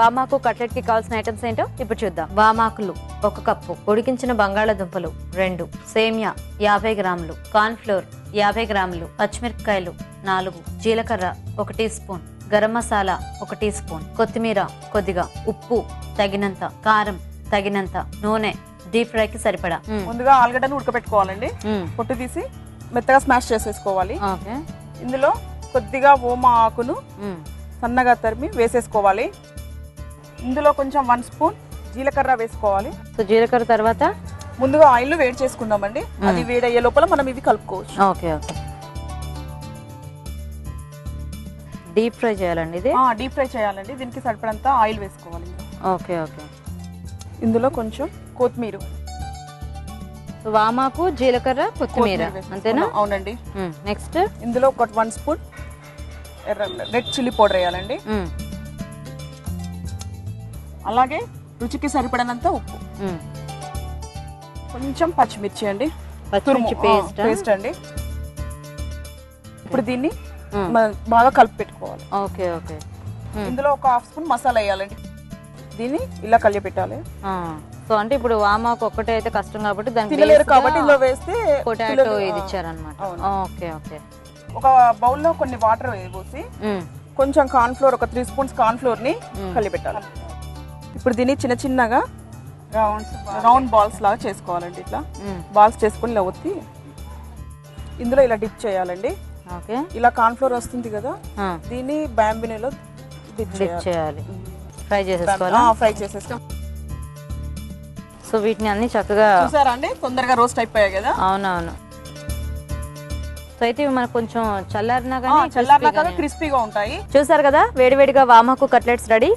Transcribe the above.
వామాకు కట్లెట్కి కావాల్సిన ఐటమ్స్ ఏంటో ఇప్పుడు చూద్దాం. వామాకులు ఒక కప్పు. ఉడికించిన బంగాళాదుంపలు రెండు. సేమియా యాభై గ్రాములు. కార్న్ ఫ్లోర్ యాభై గ్రాములు. పచ్చిమిరపకాయలు నాలుగు. జీలకర్ర ఒక టీ స్పూన్. గరం మసాలా ఒక టీ స్పూన్. కొత్తిమీర కొద్దిగా ఉప్పు తగినంత కారం తగినంత నూనె. డీప్ ఫ్రైకి సరిపడా. మ్మ్. ముందుగా ఆలుగడ్డను ఉడకబెట్టుకోవాలండి. పొట్టు తీసి మెత్తగా స్మాష్ చేసేసుకోవాలి. ఓకే. ఇందులో కొద్దిగా ఓమ ఆకును. సన్నగా తరిమి వేసేసుకోవాలి. ఇందులో కొంచెం వన్ స్పూన్ జీలకర్ర వేసుకోవాలి. సో జీలకర్ర తర్వాత? ముందుగా ఆయిల్ వేడి చేసుకుందామండి. అది వేడయ్యే లోపల మనం ఇవి కలుపుకోవచ్చు. Okay okay. డీప్ ఫ్రై చేయాలండి ఇది? డీప్ ఫ్రై చేయాలండి. దీనికి సరిపడంత ఆయిల్ వేసుకోవాలి. Okay okay. ఇందులో కొంచెం కొత్తిమీర. వామాకు జీలకర్ర కొత్తిమీర. అంతేనా? అవునండి. నెక్స్ట్? ఇందులో ఒక వన్ స్పూన్ ఎర్ర రెడ్ చిల్లీ పౌడర్ వేయాలండి. అలాగే రుచికి సరిపడినంత ఉప్పు. కొంచెం పచ్చిమిర్చి అండి. పచ్చిమిర్చి పేస్ట్ అండి. ఇప్పుడు దీన్ని బాగా కలిపి పెట్టుకోవాలి. Okay okay. ఇందులో ఒక హాఫ్ స్పూన్ మసాలా వేయాలండి. దీన్ని ఇలా కలిపి పెట్టాలి. సో అంటే ఇప్పుడు వామాకు ఒక్కటే అయితే కష్టం కాబట్టి దానికి తినలేరు కాబట్టి ఇందులో వేస్తే పొటాటో ఇది ఇచ్చారనమాట. Okay okay. ఒక బౌల్లో కొన్ని వాటర్ వేసి కొంచెం కార్న్ ఫ్లోర్ ఒక త్రీ స్పూన్స్ కార్న్ ఫ్లోర్ని కలిపి పెట్టాలి. ఇప్పుడు దీన్ని చిన్న చిన్నగా రౌండ్ బాల్స్ లాగా చేసుకోవాలండి ఇట్లా. బాల్స్ చేసుకొని ఇలా ఒత్తి ఇందులో ఇలా డిప్ చేయాలండి. ఓకే. ఇలా కార్న్ ఫ్లోర్ వస్తుంది కదా దీన్ని బ్యాంబినీలో డిప్ చేయాలి. ఫ్రై చేసేసుకోవాలా? ఫ్రై చేసేస్తాం సో వీటిని అన్ని చక్కగా చూసారా అండి? తొందరగా రోస్ట్ అయిపోయాయి కదా? అవునవును. సో అయితే ఇవి మనకు కొంచెం చల్లారినా కానీ చల్లారినాక క్రిస్పీగా ఉంటాయి. చూసారు కదా? వేడివేడిగా వామాకు కట్లెట్స్ రెడీ